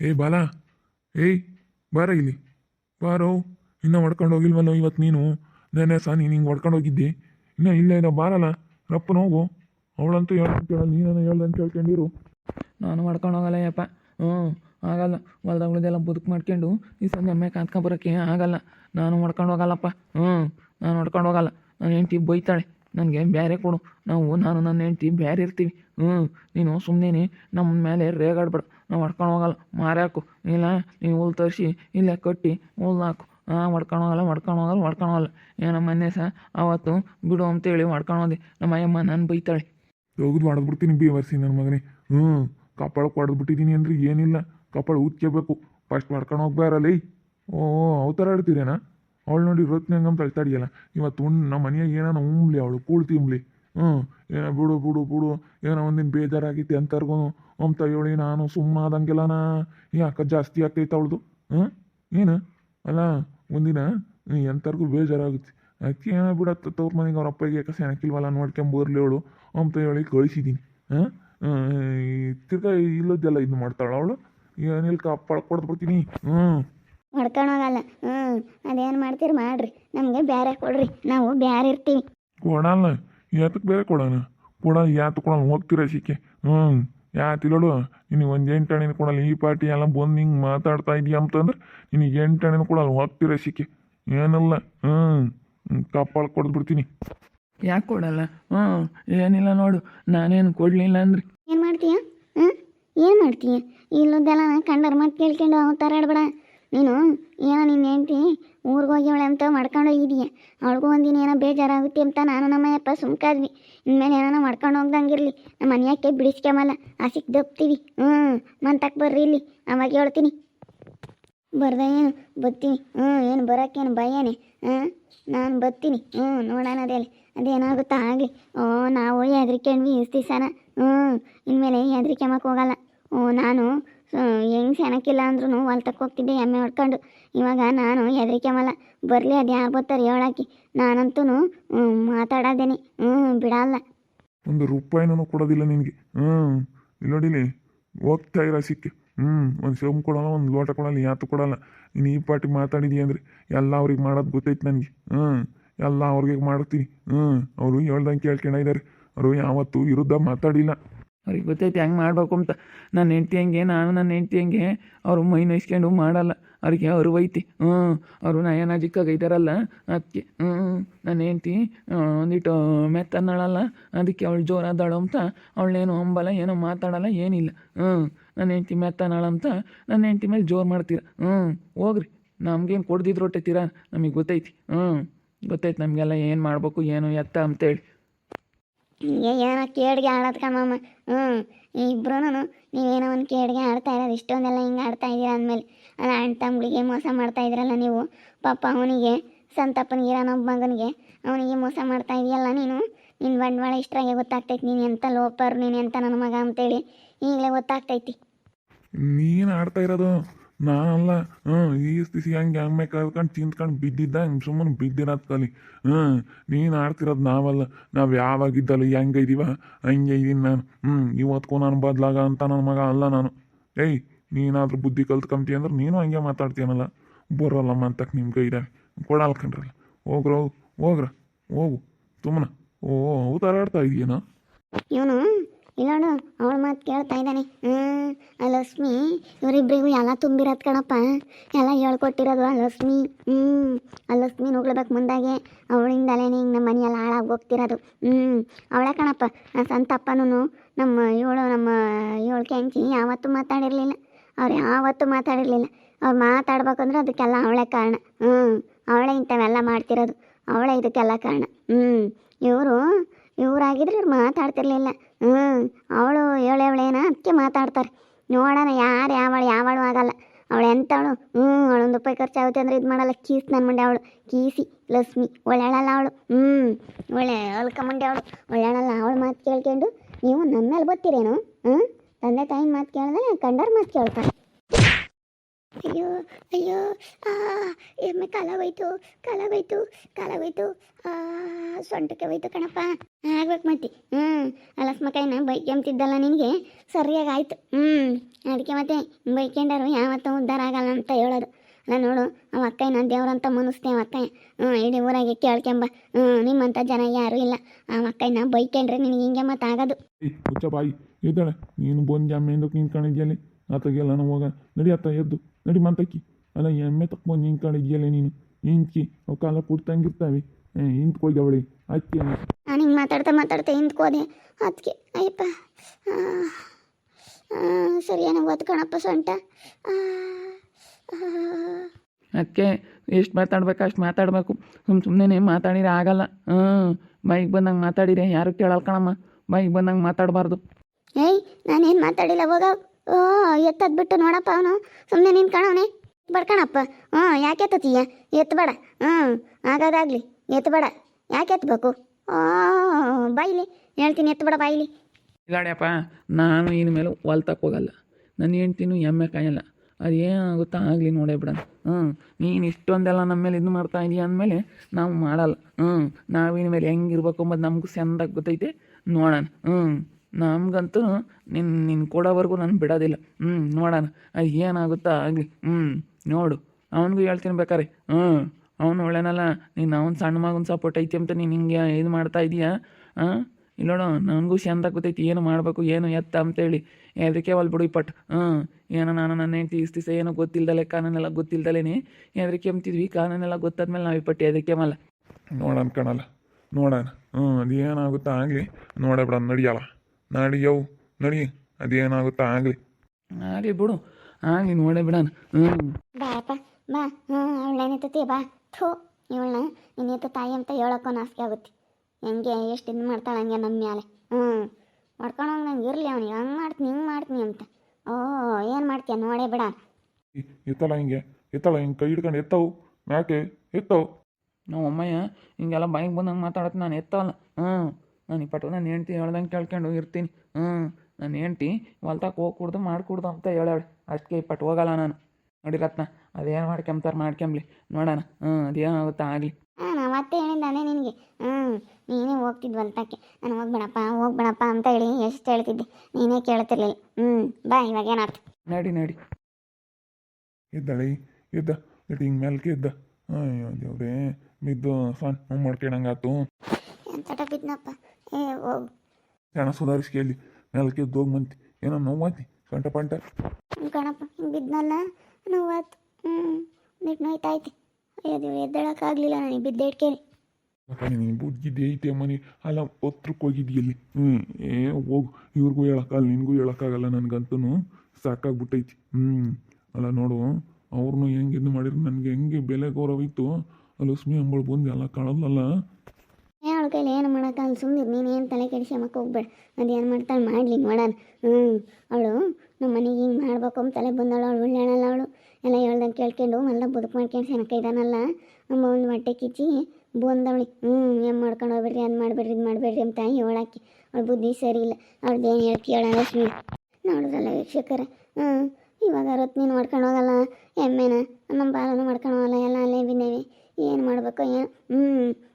ಏಯ್ ಬಾಲ, ಏಯ್, ಬಾರ ಇಲ್ಲಿ. ಬಾರೋ, ಇನ್ನೂ ಹೊಡ್ಕೊಂಡು ಹೋಗಿಲ್ವಲ್ಲ ಇವತ್ತು ನೀನು? ನೆನೆ ಸಹ ನೀನು ಹಿಂಗೆ ಹೊಡ್ಕೊಂಡು ಹೋಗಿದ್ದೆ. ಇನ್ನೂ ಇಲ್ಲೇ ಇರೋ ಬಾರಲ್ಲ ರಪ್ಪನ ಹೋಗು. ಅವಳಂತೂ ಹೇಳ್ದಂತ ಹೇಳಲ್ಲ ನೀನನ್ನ ಹೇಳ್ದಂತ ಹೇಳ್ಕೊಂಡಿರು ನಾನು ಮಾಡ್ಕೊಂಡು ಹೋಗಲ್ಲ ಯಪ್ಪ. ಹ್ಞೂ, ಆಗಲ್ಲ. ಹೊಲ್ದಾಗ್ಳದೆಲ್ಲ ಬದುಕು ಮಾಡ್ಕೊಂಡು ಈ ಸಂಜೆ ಅಮ್ಮ ಕಾತ್ಕೊಂಬರೋಕ್ಕೆ ಆಗಲ್ಲ. ನಾನು ಮಾಡ್ಕೊಂಡು ಹೋಗಲ್ಲಪ್ಪ. ಹ್ಞೂ, ನಾನು ಹೊಡ್ಕೊಂಡು ಹೋಗಲ್ಲ. ನಾನು ಹೆಂಡ್ತಿ ಬೈತಾಳೆ. ನನಗೆ ಬೇರೆ ಕೊಡು. ನಾವು, ನಾನು, ನನ್ನ ಹೆಂಡ್ತಿ ಬೇರೆ ಇರ್ತೀವಿ. ಹ್ಞೂ ನೀನು ಸುಮ್ಮನೆ ನಮ್ಮ ಮೇಲೆ ರೇಗಾಡ್ಬೇಡ. ನಾವು ಹೊಡ್ಕೊಂಡು ಹೋಗಲ್ಲ. ಮಾರ್ಯಾಕು. ಇಲ್ಲ, ನೀನು ಹುಲ್ ತರಿಸಿ, ಇಲ್ಲೇ ಕಟ್ಟಿ, ಹುಲ್ ಹಾಕು. ಹಾಂ ಮಾಡ್ಕೊಂಡು ಹೋಗಲ್ಲ ಮಾಡ್ಕೊಂಡು ಹೋಗಲ್ಲ ಮಾಡ್ಕೊಂಡು ಹೋಗಲ್ಲ. ನಮ್ಮ ಮೊನ್ನೆ ಸಹ ಅವತ್ತು ಬಿಡು ಅಂತೇಳಿ ಮಾಡ್ಕೊಂಡು ಹೋದೆ. ನಮ್ಮ ಅಯ್ಯಮ್ಮ ನಾನು ಬೈತಾಳೆ. ಹೋಗುದು ಮಾಡಿದ್ಬಿಡ್ತೀನಿ ಬಿ ವರ್ಷಿ ನನ್ನ ಮಗನೇ. ಹ್ಞೂ ಕಪಾಳಕ್ಕೆ ಹೊಡೆದ್ಬಿಟ್ಟಿದ್ದೀನಿ ಅಂದ್ರೆ ಏನಿಲ್ಲ. ಕಪಾಳ ಊದ್ಕೋಬೇಕು. ಫಸ್ಟ್ ಮಾಡ್ಕೊಂಡು ಹೋಗ್ಬಾರಲ್ಲ ಓ, ಅವತಾರ ಆಡ್ತೀರೇನಾ? ಅವಳು ನೋಡಿ ಇವತ್ತಿನ ಹಂಗಂತ ಅಳ್ತಾಡಿಯಲ್ಲ. ಇವತ್ತು ಉಣ್, ನಮ್ಮ ಮನೆಯಾಗ ಏನಾನ ಉಂಬ್ಲಿ ಅವಳು ಕೂಳ್ ತಿಂಬ್ಲಿ ಹ್ಞೂ ಏನೋ ಬಿಡು ಬಿಡು ಬಿಡು, ಏನೋ ಒಂದಿನ ಬೇಜಾರಾಗೈತಿ ಅಂತರ್ಗೂ ಅಂತ ಹೇಳಿ ನಾನು ಸುಮ್ಮನಾದಂಗೆಲ್ಲನ ಯಾಕೆ ಜಾಸ್ತಿ ಆಗ್ತೈತೆ ಅವಳದು? ಹ್ಞೂ ಏನು? ಅಲ್ಲ, ಒಂದಿನ ಎಂತರ್ಗೂ ಬೇಜಾರಾಗುತ್ತೆ. ಅದಕ್ಕೆ ಏನೋ ಬಿಡತ್ತ ತವ್ರ ಮನೆಗೆ ಅವ್ರ ಅಪ್ಪಗೆ? ಯಾಕೆ ಸೆನಕಿಲ್ವಲ್ಲ ನೋಡ್ಕೊಂಬರ್ಲಿ ಅವಳು. ಅಂತ ಹೇಳಿ ಕಳಿಸಿದ್ದೀನಿ ಹಾಂ ತಿರ್ಗಾ ಇಲ್ಲದೆಲ್ಲ ಇದು ಮಾಡ್ತಾಳೆ ಅವಳು. ಏನಿಲ್ಲ ಕೊಡ್ದು ಬಿಡ್ತೀನಿ. ಹ್ಞೂ ಹೊಡ್ಕೊಂಡು ಹೋಗಲ್ಲ ಹ್ಞೂ ಅದೇನು ಮಾಡ್ತೀರಿ ಮಾಡ್ರಿ. ನಮಗೆ ಬೇರೆ ಕೊಡ್ರಿ. ನಾವು ಬೇರೆ ಇರ್ತೀವಿ. ಕೊಡಲ್ಲ. ಯಾತಕ್ಕೆ ಬೇರೆ ಕೊಡೋಣ ಕೊಡ ಯಾತ ಕೊಡಲ್ಲ. ಹೋಗ್ತೀರ ಸಿಕ್ಕೆ ಹ್ಞೂ ಯಾತು ಇಲ್ಲೋಡು. ನಿನಗೆ ಒಂದು ಎಂಟಣೆನ ಕೊಡಲ್ಲ. ಈ ಪಾರ್ಟಿ ಎಲ್ಲ ಬಂದು ಹಿಂಗೆ ಮಾತಾಡ್ತಾ ಇದೀಯ ಅಂತಂದ್ರೆ ನಿನಗೆ ಹಣ್ಣಿನ ಕೊಡಲ್ಲ. ಹೋಗ್ತೀರ ಸಿಕ್ಕೆ ಏನಲ್ಲ. ಹ್ಞೂ ಕಪ್ಪಳ ಕೊಡ್ಬಿಡ್ತೀನಿ ಯಾಕೆ ಕೊಡಲ್ಲ? ಹ್ಞೂ ಏನಿಲ್ಲ ನೋಡು. ನಾನೇನು ಕೊಡಲಿಲ್ಲ ಅಂದ್ರೆ. ಏನು ಮಾಡ್ತೀಯ? ಹ್ಞೂ ಏನು ಮಾಡ್ತೀಯ? ಇಲ್ಲದೆಲ್ಲ ಕಂಡರ್ ಮತ್ತೆ ಕೇಳ್ಕೊಂಡು ಅವತಾರ ಆಡ್ಬೇಡ ನೀನು, ಏನೋ ನಿನ್ನ ಹೆಂಡ್ತಿ ಊರಿಗೆ ಹೋಗ್ಯವಳೆ ಅಂತ ಮಾಡ್ಕೊಂಡು ಹೋಗಿದೀಯ. ಅವಳಿಗೂ ಒಂದಿನ ಏನೋ ಬೇಜಾರಾಗುತ್ತೆ ಅಂತ ನಾನು ನಮ್ಮ ಅಪ್ಪ ಸುಮ್ಕಾದ್ವಿ ಇನ್ಮೇಲೆ ಏನೋ ಮಾಡ್ಕೊಂಡು ಹೋಗ್ದಂಗಿರಲಿ. ನಮ್ಮ ಮನೆಯಾಕೆ ಬಿಡಿಸ್ಕೊಂಬಲ್ಲ. ಸಿಕ್ಕ ದಪ್ತೀವಿ. ಹ್ಞೂ ಮಂತಕ್ಕೆ ಬರ್ರಿ ಇಲ್ಲಿ. ಅವಾಗ ಹೇಳ್ತೀನಿ. ಬರ್ದ ಏನು? ಬರ್ತೀನಿ ಹ್ಞೂ ಏನು ಬರೋಕ್ಕೇನು ಭಯನೇ ಹಾಂ? ನಾನು ಬತ್ತೀನಿ. ಹ್ಞೂ ನೋಡೋಣ ಅದೇಲಿ ಅದೇನಾಗುತ್ತಾ ಆಗಲಿ. ಓ, ನಾವು ಹೆದ್ರಿಕೊಂಡ್ವಿ ಇಷ್ಟು ದಿವಸನ. ಹ್ಞೂ ಇನ್ಮೇಲೆ ಹೆದ್ರಿಕೆಮಕ್ಕೆ ಹೋಗಲ್ಲ. ಓ, ನಾನು ಹೆಂಗೆ ಸೆನಕ್ಕಿಲ್ಲ ಅಂದ್ರೂ ಹೊಲ್ತಕ್ಕೆ ಹೋಗ್ತಿದ್ದೆ ಎಮ್ಮೆ ಹೊಡ್ಕೊಂಡು. ಇವಾಗ ನಾನು ಹೆದರಿಕೆಮಲ್ಲ ಬರಲಿ ಅದು ಯಾರು ಬರ್ತಾರೆ ಹೇಳಾಕಿ ನಾನಂತೂ ಮಾತಾಡೋದೇನೆ. ಹ್ಞೂ ಬಿಡಲ್ಲ. ಒಂದು ರೂಪಾಯಿನೂ ಕೊಡೋದಿಲ್ಲ ನಿನಗೆ. ಹ್ಞೂ ಇಲ್ಲಿ ನೋಡಿಲಿ ಹೋಗ್ತಾ ಇರೋ ಸಿಕ್ಕಿ. ಹ್ಞೂ ಒಂದು ಸೋಮ್ ಕೊಡಲ್ಲ, ಒಂದು ಲೋಟ ಕೊಡಲ್ಲ ಯಾತು ಕೊಡಲ್ಲ. ನೀನು ಈ ಪಾಟಿ ಮಾತಾಡಿದೀಯ ಅಂದರೆ ಎಲ್ಲ ಅವ್ರಿಗೆ ಮಾಡೋದು ಗೊತ್ತೈತೆ ನನಗೆ. ಹ್ಞೂ ಎಲ್ಲ ಅವ್ರಿಗೆ ಮಾಡ್ತೀನಿ. ಹ್ಞೂ ಅವರು ಹೇಳ್ದಂಗೆ ಕೇಳ್ಕೊಂಡಿದ್ದಾರೆ ಅವರು ಯಾವತ್ತೂ ವಿರುದ್ಧ ಮಾತಾಡಿಲ್ಲ. ಅವ್ರಿಗೆ ಗೊತ್ತೈತೆ ಹೆಂಗೆ ಮಾಡಬೇಕು ಅಂತ. ನನ್ನ ಹೆಂಡ್ತಿ ಹಂಗೆ, ನಾನು ನನ್ನ ಹೆಂಡ್ತಿ ಹಂಗೆ. ಅವರು ಮೈ ನೋಯಿಸ್ಕೊಂಡು ಮಾಡಲ್ಲ. ಅವ್ರಿಗೆ ಅವರು ಐತಿ. ಹ್ಞೂ ಅವರು ನಯನ ಜಿಕ್ಕಾಗೈತಾರಲ್ಲ ಅದಕ್ಕೆ ಹ್ಞೂ ನನ್ನ ಹೆಂಡ್ತಿ ಒಂದಿಟ್ಟು ಮೆತ್ತನ್ನಳಲ್ಲ ಅದಕ್ಕೆ ಅವಳು ಜೋರಾದಾಳು ಅಂತ ಅವಳೇನು ಅಂಬಲ್ಲ ಏನೋ ಮಾತಾಡಲ್ಲ, ಏನಿಲ್ಲ. ಹ್ಞೂ ನನ್ನ ಹೆಂಡ್ತಿ ಮೆತ್ತನಾಳ ಅಂತ ನನ್ನ ಹೆಂಡ್ತಿ ಮೇಲೆ ಜೋರು ಮಾಡ್ತೀರ. ಹ್ಞೂ ಹೋಗ್ರಿ. ನಮಗೇನು ಕೊಡ್ದಿದ್ರು ಹೊಟ್ಟೆತೀರ ನಮಗೆ ಗೊತ್ತೈತಿ. ಹ್ಞೂ ಗೊತ್ತೈತಿ ನಮಗೆಲ್ಲ ಏನು ಮಾಡಬೇಕು, ಏನು ಎತ್ತ ಅಂತೇಳಿ. ಏನೋ ಕೇಡ್ಗೆ ಆಡೋದು ಕಣಮ್ಮ ಹ್ಞೂ ಇಬ್ರು ನೀವೇನೋ ಒಂದು ಕೇಡ್ಗೆ ಆಡ್ತಾ ಇರೋದು, ಇಷ್ಟೊಂದೆಲ್ಲ ಹಿಂಗೆ ಆಡ್ತಾ ಇದ್ದೀರಾ ಅಂದಮೇಲೆ. ಅಲ್ಲ, ಅಣ್ಣ ತಮ್ಮಗಳಿಗೆ ಮೋಸ ಮಾಡ್ತಾ ಇದ್ರಲ್ಲ ನೀವು? ಪಾಪ ಅವನಿಗೆ ಸಂತಪ್ಪನಿಗೆ ನಮ್ಮ ಮಗನಿಗೆ ಅವನಿಗೆ ಮೋಸ ಮಾಡ್ತಾ ಇದೆಯಲ್ಲ ನೀನು? ನಿನ್ನ ಬಂಡವಾಳ ಇಷ್ಟರಾಗೆ ಗೊತ್ತಾಗ್ತೈತಿ ನೀನು ಎಂಥ ಲೋಪರ್, ನೀನು ಎಂಥ ನನ್ನ ಮಗ ಅಂತೇಳಿ. ಈಗಲೇ ಗೊತ್ತಾಗ್ತೈತಿ. ನೀನು ಆಡ್ತಾ ಇರೋದು ನಾನಲ್ಲ ಹ್ಞೂ ಈ ಸ್ಥಿತಿ ಹಂಗೆ ಹಂಗೆ ಕಲ್ಕೊಂಡು ತಿಂದ್ಕೊಂಡು ಬಿದ್ದಿದ್ದ ಹಂಗೆ ಸುಮ್ಮನೆ ಬಿದ್ದಿರೋದು ಕಲಿ. ಹ್ಞೂ ನೀನು ಆಡ್ತಿರೋದು ನಾವಲ್ಲ, ನಾವು ಯಾವಾಗಿದ್ದಲ್ಲ ಹೆಂಗೆ ಇದೀವ ಹಂಗೆ ಇದೀನಿ ನಾನು. ಹ್ಞೂ ಇವತ್ತಿಗೂ ನಾನು ಬದಲಾಗ ಅಂತ ನನ್ನ ಮಗ ಅಲ್ಲ ನಾನು. ಏಯ್, ನೀನಾದರೂ ಬುದ್ಧಿ ಕಲ್ತ್ಕೊಂತೀಯ ಅಂದ್ರೆ ನೀನು ಹಂಗೆ ಮಾತಾಡ್ತೀಯನಲ್ಲ. ಬರೋಲ್ಲಮ್ಮ ಅಂತ ನಿಮ್ಮ ಕೈದಾಗ ಕೊಡಲ್ಲ ಕಣ್ರಲ್ಲ. ಹೋಗ್ರ ಹೋಗ್ರ, ಹೋಗು. ಸುಮ್ಮನೆ ಓ ಅವತಾರ ಆಡ್ತಾ ಇವನು ಇಲ್ಲೋಡು ಅವಳ ಮಾತು ಕೇಳ್ತಾ ಇದ್ದಾನೆ. ಹ್ಞೂ ಲಕ್ಷ್ಮಿ ಇವರಿಬ್ಬರಿಗೂ ಎಲ್ಲ ತುಂಬಿರೋದು ಕಣಪ್ಪ. ಎಲ್ಲ ಹೇಳ್ಕೊಟ್ಟಿರೋದು ಲಕ್ಷ್ಮಿ. ಹ್ಞೂ ಆ ಲಕ್ಷ್ಮಿ ನುಗ್ಳ್ಬೇಕು ಮುಂದಾಗೆ. ಅವಳಿಂದಲೇ ಹಿಂಗೆ ನಮ್ಮ ಮನೆಯೆಲ್ಲ ಹಾಳಾಗಿ ಹೋಗ್ತಿರೋದು. ಹ್ಞೂ ಅವಳೇ ಕಣಪ್ಪ. ಸಂತಪ್ಪನೂ ನಮ್ಮ ಇವಳು ನಮ್ಮ ಇವಳು ಕೆಂಚಿ ಯಾವತ್ತೂ ಮಾತಾಡಿರಲಿಲ್ಲ. ಅವ್ರು ಯಾವತ್ತೂ ಮಾತಾಡಿರಲಿಲ್ಲ. ಅವ್ರು ಮಾತಾಡ್ಬೇಕಂದ್ರೆ ಅದಕ್ಕೆಲ್ಲ ಅವಳೇ ಕಾರಣ. ಹ್ಞೂ ಅವಳೇ ಇಂಥವೆಲ್ಲ ಮಾಡ್ತಿರೋದು. ಅವಳೇ ಇದಕ್ಕೆಲ್ಲ ಕಾರಣ. ಹ್ಞೂ ಇವರು ಇವರಾಗಿದ್ರೆ ಇವ್ರು ಮಾತಾಡ್ತಿರ್ಲಿಲ್ಲ. ಹ್ಞೂ ಅವಳು ಹೇಳೇವಳೇನ ಅದಕ್ಕೆ ಮಾತಾಡ್ತಾರೆ. ನೋಡೋಣ ಯಾರು ಯಾವಳು ಯಾವಳು ಆಗಲ್ಲ. ಅವಳು ಎಂತವಳು? ಹ್ಞೂ ಅವಳೊಂದು ರೂಪಾಯಿ ಖರ್ಚಾಗುತ್ತೆ ಅಂದರೆ ಇದು ಮಾಡಲ್ಲ. ಕೀಸ್ ನನ್ನ ಮಂಡೆ ಅವಳು. ಕೀಸಿ, ಲಕ್ಷ್ಮಿ ಒಳ್ಳೆಳಲ್ಲ ಅವಳು. ಹ್ಞೂ ಒಳ್ಳೆ ಅಲ್ಕ ಮಂಡೆ ಅವಳು. ಒಳ್ಳೆಳಲ್ಲ ಅವಳು ಮಾತು ಕೇಳ್ಕೊಂಡು ನೀವು ನನ್ನ ಮೇಲೆ ಬರ್ತೀರೇನು ಹ್ಞೂ ತಂದೆ ತಾಯಿನ ಮಾತು ಕೇಳಿದ್ರೆ ಕಂಡರ್ ಮಾತು ಕೇಳ್ತಾರೆ. ಅಯ್ಯೋ ಅಯ್ಯೋ, ಆ ಎಮ್ಮೆ ಕಾಲಾಗೋಯ್ತು ಕಾಲಾಗೋಯ್ತು ಕಾಲಾಗೋಯ್ತು ಆ, ಸೊಂಟಕ್ಕೆ ಹೋಯ್ತು ಕಣಪ್ಪ. ಆಗ್ಬೇಕು ಮತ್ತೆ. ಹ್ಞೂ ಅಲಸ್ಮಕಾಯಿನ ಬೈಕೆಂತಿದ್ದಲ್ಲ ನಿನಗೆ? ಸರಿಯಾಗಿ ಆಯ್ತು. ಹ್ಞೂ ಅದಕ್ಕೆ ಮತ್ತೆ ಬೈಕೆಂಡರು ಯಾವತ್ತೂ ಉದ್ಧಾರ ಆಗಲ್ಲ ಅಂತ ಹೇಳೋದು. ಅಲ್ಲ ನೋಡು, ಅವ ಅಕ್ಕಯ್ಯನ ದೇವ್ರಂತ ಮನಸ್ತೆ ಅವ ಅಕ್ಕಯ್ಯ. ಹ್ಞೂ ಇಡೀ ಊರಾಗೆ ಕೇಳ್ಕೊಂಬ. ಹ್ಞೂ ನಿಮ್ಮಂಥ ಜನ ಯಾರೂ ಇಲ್ಲ. ಆ ಅಕ್ಕಯ್ಯನ ಬೈಕೆಂಡ್ರೆ ನಿನಗೆ ಹಿಂಗೆ ಮತ್ತೆ ಆಗೋದು. ಏಯ್ ಹುಚ್ಚ ಬಾಯಿ, ಎದ್ದಾಳೆ. ನೀನು ಬಂದು ಜಮ್ಮೆಂದಕ್ಕೆ ನಿಂತ್ಕೊಂಡಿದ್ಯಲ್ಲಿ ಆತಗೆಲ್ಲ ಹೋಗ. ನಡಿ ಎದ್ದು. ನಡಿ ಮಾತಾಕಿ. ಅಲ್ಲ ಎಮ್ಮೆ ತಕ್ಕೊಂಡು ನಿಂತ್ಕೊಂಡಿದ್ಯಲ್ಲ ನೀನು? ನಿಂತ್ಕಿ ಅವು ಕಾಲ ಕುಡ್ತಂಗಿರ್ತಾವೆ ಹಿಂದ್ಕೋಗಿ ಅವಳಿ ಅಕ್ಕಿ ನಾನು ಹಿಂಗೆ ಮಾತಾಡ್ತಾ ಮಾತಾಡ್ತಾ ಹಿಂದ್ಕೋದೆ ಅದಕ್ಕೆ ಅಯ್ಯಪ್ಪ. ಆ, ಏನೋ ಸರಿಯಾನ ಓದ್ಕಣಪ್ಪ ಸೊಂಟ. ಅದಕ್ಕೆ ಎಷ್ಟು ಮಾತಾಡ್ಬೇಕು ಅಷ್ಟು ಮಾತಾಡಬೇಕು. ಸುಮ್ಮ ಸುಮ್ಮನೆ ಮಾತಾಡಿದ್ರೆ ಆಗಲ್ಲ. ಹ್ಞೂ ಬೈಕ್ ಬಂದಂಗೆ ಮಾತಾಡಿದ್ರೆ ಯಾರು ಕೇಳಲ್ಲ ಕಣಮ್ಮ. ಬೈಕ್ ಬಂದಂಗೆ ಮಾತಾಡಬಾರ್ದು. ಏಯ್ ನಾನೇನು ಮಾತಾಡಿಲ್ಲ ಹೋಗ. ಓ ಎತ್ತದ್ ಬಿಟ್ಟು ನೋಡಪ್ಪ ಅವನು. ಸುಮ್ಮನೆ ನಿಂತ್ಕಣವನೆ ಬಡ್ಕಣಪ್ಪ ಹ್ಞೂ, ಯಾಕೆ ಎತ್ತತೀಯ ಎತ್ತಬೇಡ ಹ್ಞೂ, ಆಗೋದಾಗ್ಲಿ. ಎತ್ತಬೇಡ ಯಾಕೆ ಎತ್ತಬೇಕು ಬಾಯಿಲಿ. ಹೇಳ್ತೀನಿ ಎತ್ತಬೇಡ ಬಾಯಿಲಿ. ಇಲ್ಲಾಡ್ಯಪ್ಪ ನಾನು ಇನ್ಮೇಲೆ ಹೊಲ್ತಕ್ಕೆ ಹೋಗಲ್ಲ. ನನ್ನ ಹೆಂಡ್ತಿನೂ ಎಮ್ಮೆ ಕಾಯಲ್ಲ. ಅದು ಏನಾಗುತ್ತಾ ಆಗಲಿ ನೋಡೇ ಬಿಡ ಹ್ಞೂ, ನೀನು ಇಷ್ಟೊಂದೆಲ್ಲ ನಮ್ಮ ಮೇಲೆ ಇದು ಮಾಡ್ತಾ ಇದೀಯ ಅಂದಮೇಲೆ ನಾವು ಮಾಡಲ್ಲ. ಹ್ಞೂ ನಾವು ಇನ್ಮೇಲೆ ಹೆಂಗಿರ್ಬೇಕು ಅಂಬೋದು ನಮಗೂ ಚೆಂದಾಗಿ ಗೊತ್ತೈತೆ. ನೋಡೋಣ. ಹ್ಞೂ. ನಮಗಂತೂ ನಿನ್ನ ನಿನ್ನ ಕೊಡೋವರೆಗೂ ನಾನು ಬಿಡೋದಿಲ್ಲ. ಹ್ಞೂ ನೋಡೋಣ. ಅದು ಏನಾಗುತ್ತಾ ಆಗಲಿ. ಹ್ಞೂ ನೋಡು. ಅವನಿಗೂ ಹೇಳ್ತೀನಿ ಬೇಕಾರೆ. ಹ್ಞೂ ಅವನು ಒಳ್ಳೆನಲ್ಲ. ನೀನು ಅವ್ನು ಸಣ್ಣ ಮಗನ ಸಪೋರ್ಟ್ ಐತಿ ಅಂತ ನೀನು ಹಿಂಗೆ ಇದು ಮಾಡ್ತಾ ಇದೀಯಾ? ಹಾಂ ಇಲ್ಲ ನೋಡು, ನನಗೂ ಚಂದ ಆಗುತ್ತೈತಿ ಏನು ಮಾಡಬೇಕು, ಏನು ಎತ್ತ ಅಂತೇಳಿ ಹೆದರಿಕೆ ಒಲ್ ಬಿಡು ಇಪ್ಪಟ್ಟು ಹ್ಞೂ ಏನೋ ನಾನು ನನ್ನ ಹೆಂಡತಿ ಇಷ್ಟು ದಿವಸ ಏನೋ ಗೊತ್ತಿಲ್ದಲೆ, ಕಾನೂನೆಲ್ಲ ಗೊತ್ತಿಲ್ದಲೇನೆ ಹೆದರಿಕೆ ಅಂಬ್ತಿದ್ವಿ ಕಾನೂನೆಲ್ಲ ಗೊತ್ತಾದ್ಮೇಲೆ ನಾವು ಇಪ್ಪಟ್ಟು ಹೆದರಿಕೆ ಮಲ್ಲ ನೋಡೋಣ ಕಣಲ್ಲ. ನೋಡೋಣ. ಹ್ಞೂ ಅದು ಏನಾಗುತ್ತಾ ಆಗಲಿ. ನೋಡೇ ಬಿಡೋಣ ನಡಿಯಲ್ಲ ಯೋ ನಡಿ ಅದೇನಾಗುತ್ತಾ ಆಗಲಿ. ಆಗಲಿ ಬಿಡು ಆಗಲಿ ನೋಡೇ ಬಿಡ ಹ್ಞೂ ಬಾಯಪ್ಪ ಬಾ ಹ್ಞೂ ಬಾ. ಥೂ ಇವಳನ್ನ ನಿನ್ನೆತ್ತ ತಾಯಿ ಅಂತ ಹೇಳಕ್ಕ ನಾಸಿಕೆ ಆಗುತ್ತೆ. ಹೆಂಗೆ ಎಷ್ಟು ಇದು ಮಾಡ್ತಾಳೆ ಹಂಗೆ ನಮ್ಮ ಮ್ಯಾಲೆ ಹ್ಞೂ ಮಾಡ್ಕೊಂಡೋಗಿ ನಂಗೆ ಇರಲಿ ಅವನಿಗೆ ಹಂಗೆ ಮಾಡ್ತೀನಿ ಹಿಂಗೆ ಮಾಡ್ತೀನಿ ಅಂತ. ಓ ಏನು ಮಾಡ್ತೀಯ ನೋಡೇ ಬಿಡ ಇತ್ತಲ್ಲ ಹಿಂಗೆ ಇತ್ತಲ್ಲ ಹಿಂಗೆ ಕೈ ಹಿಡ್ಕೊಂಡು ಎತ್ತವು ಮ್ಯಾಕೆ ಎತ್ತವು. ನಮ್ಮ ಅಮ್ಮಯ್ಯ ಹಿಂಗೆಲ್ಲ ಬಾಯಿಗೆ ಬಂದಂಗೆ ಮಾತಾಡತ್ತೆ ನಾನು ಎತ್ತವಲ್ಲ ಹ್ಞೂ ನಾನು ಇಪ್ಪಟ್ಟು ನನ್ನ ಹೆಂಡ್ತಿ ಹೇಳ್ದಂಗೆ ಕೇಳ್ಕೊಂಡು ಇರ್ತೀನಿ. ಹ್ಞೂ ನನ್ನ ಹೆಂಡ್ತಿ ಹೊಲ್ದಾಗ ಹೋಗಿ ಕುಡ್ದು ಮಾಡಿಕೊಡ್ದು ಅಂತ ಹೇಳಾಳೆ ಅಷ್ಟಕ್ಕೆ ಇಪ್ಪಟ್ಟು ಹೋಗಲ್ಲ ನಾನು. ನೋಡಿ ರತ್ನ ಅದೇನು ಮಾಡ್ಕೊಂಬ್ತಾರೆ ಮಾಡ್ಕೊಂಬ್ಲಿ. ನೋಡೋಣ ಹ್ಞೂ ಅದೇನಾಗುತ್ತಾ ಆಗಲಿ. ಹಾಂ ನಾವು ಮತ್ತೆ ಹೇಳಿದ್ದಾನೆ ನಿನಗೆ. ಹ್ಞೂ ನೀನೇ ಹೋಗ್ತಿದ್ವಿ ಅಂತಕ್ಕೆ ನಾನು ಹೋಗ್ಬೇಡಪ್ಪ ಹೋಗ್ಬೇಡಪ್ಪ ಅಂತ ಹೇಳಿ ಎಷ್ಟು ಹೇಳ್ತಿದ್ದೆ. ನೀನೇ ಕೇಳ್ತಿರ್ಲಿಲ್ಲ. ಹ್ಞೂ ಬಾ ಇವಾಗ ಏನಾಯ್ತು ನಡಿ ನಡಿ. ಇದ್ದಾಳೆ ಇದ್ದ. ಇಟ್ಟು ಹಿಂಗೆ ಮೇಲ್ಕೆ ಇದ್ದ. ಅಯ್ಯೋ ದೇವ್ರೇ ಬಿದ್ದು ಸಣ್ಣ ಮಾಡ್ಕೊಂಡಂಗಾತು ಎಂತಟ ಬಿದ್ನಪ್ಪ ಜನ ಸುಧಾರಿಸಿ ಕೇಳಿ. ನೆಲಕ್ಕೆ ದೋಗ್ ಮಂತಿ ಏನೋ ನೋವಾತಿ ಕಂಟ ಪಂಟ ಕಣಪ್ಪ ಬಿದ್ದನಲ್ಲ ನೋವಾತು. ಹ್ಞೂ ನಿಟ್ಟು ನೋಯ್ತೈತೆ ಅಯ್ಯೋ ಎದ್ದೇಳಕ್ಕಾಗಲಿಲ್ಲ ನನಗೆ. ಬಿದ್ದೆ ಇಟ್ಕೇಳಿ ಮತ್ತೆ ನೀನು ಬುದ್ಧಿದ್ದೆ ಐತೆ ಮನೆ. ಅಲ್ಲ ಪತ್ರಕ್ಕೆ ಹೋಗಿದ್ಯಲ್ಲಿ ಹ್ಞೂ ಏ ಹೋಗು. ಇವ್ರಿಗೂ ಹೇಳೋಕ್ಕಾಗಲ್ಲ ನಿನಗೂ ಹೇಳೋಕ್ಕಾಗಲ್ಲ ನನಗಂತೂ ಸಾಕಾಗ್ಬಿಟ್ಟೈತಿ. ಹ್ಞೂ ಅಲ್ಲ ನೋಡು. ಅವ್ರನ್ನೂ ಹೆಂಗೆ ಇದು ಮಾಡಿದ್ರು? ನನಗೆ ಹೆಂಗೆ ಬೆಲೆ ಗೌರವ ಇತ್ತು? ಲಕ್ಷ್ಮಿ ಅಂಬಳು ಬಂದು ಎಲ್ಲ ಕಳಲ್ಲಲ್ಲ. ಕೈಲಿ ಏನು ಮಾಡೋಕ್ಕಲ್ಲ ಸುಮ್ಮನೆ ನೀನು ಏನು ತಲೆ ಅಮ್ಮಕ್ಕೆ ಹೋಗ್ಬೇಡ. ಅದೇನು ಮಾಡ್ತಾಳೆ? ಮಾಡಲಿ ನೋಡೋಣ ಹ್ಞೂ ಅವಳು ನಮ್ಮ ಮನೆಗೆ ಹಿಂಗೆ ಮಾಡ್ಬೇಕು ಅಂತ ತಲೆ ಬಂದಳು ಅವಳು. ಒಳ್ಳೆಯಳಲ್ಲ ಅವಳು. ಎಲ್ಲ ಹೇಳ್ದಂಗೆ ಕೇಳ್ಕೊಂಡು ಎಲ್ಲ ಬದುಕು ಮಾಡ್ಕೊಂಡು ಸೆನಕ ಇದ್ದಾನಲ್ಲ ಅಮ್ಮ ಒಂದು ಹೊಟ್ಟೆ ಕಿಚ್ಚಿ ಬಂದವಳಿ. ಹ್ಞೂ ಏನು ಮಾಡ್ಕೊಂಡು ಹೋಗ್ಬೇಡ್ರಿ? ಅದು ಮಾಡಬೇಡ್ರಿ, ಇದು ಮಾಡಬೇಡ್ರಿ ಅಂತ ಹೇಳಾಕಿ ಅವಳು ಬುದ್ಧಿ ಸರಿ ಇಲ್ಲ. ಅವ್ಳದ್ದು ಏನು ಹೇಳಿ ಕೇಳಲ್ಲ ಲಕ್ಷ್ಮಿ ನೋಡಿದ್ರಲ್ಲ ವೀಕ್ಷಕರೇ. ಹ್ಞೂ ಇವಾಗ ರತ್ನಿನ ಮಾಡ್ಕೊಂಡು ಹೋಗಲ್ಲ. ಎಮ್ಮೆನ. ನಮ್ಮ ಬಾಲನೂ ಮಾಡ್ಕೊಂಡು ಹೋಗಲ್ಲ. ಎಲ್ಲ ಅಲ್ಲೇ ಬಿದ್ದೇವೆ ಏನು ಮಾಡಬೇಕು? ಏನು? ಹ್ಞೂ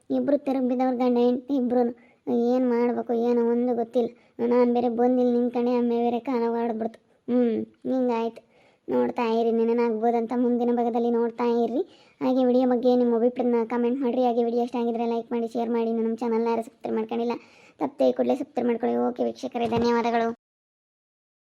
ಇಬ್ಬರು ತಿರುಗಿದವ್ರು ಗಂಡ, ಹೆಂಡತಿ ಇಬ್ಬರು ಏನು ಮಾಡಬೇಕು, ಏನೋ ಒಂದು ಗೊತ್ತಿಲ್ಲ. ನಾನು ಬೇರೆ ಬಂದಿಲ್ಲ ಕಣೆ ಅಮ್ಮ ಬೇರೆ ಕಾಲ ಹೊಡ್ಬಿಡ್ತು. ಹ್ಞೂ ಹಿಂಗಾಯ್ತು. ನೋಡ್ತಾ ಇರಿ ನೆನನಾಗ್ಬೋದಂತ ಮುಂದಿನ ಭಾಗದಲ್ಲಿ ನೋಡ್ತಾ ಇರ್ರಿ ಹಾಗೆ ವಿಡಿಯೋ ಬಗ್ಗೆ ನಿಮ್ಮ ಅಭಿಪ್ರಾಯನ ಕಮೆಂಟ್ ಮಾಡಿರಿ. ಹಾಗೆ ವಿಡಿಯೋ ಆಗಿದ್ರೆ ಲೈಕ್ ಮಾಡಿ ಶೇರ್ ಮಾಡಿ. ನಮ್ಮ ಚಾನಲ್ನ ಯಾರು ಸಬ್ಸ್ಕ್ರೈಬ್ ಮಾಡ್ಕೊಂಡಿಲ್ಲ, ತಪ್ಪದೆ ಕೂಡಲೇ ಸಬ್ಸ್ಕ್ರೈಬ್ ಮಾಡ್ಕೊಳ್ಳಿ. ಓಕೆ ವೀಕ್ಷಕರೇ, ಧನ್ಯವಾದಗಳು.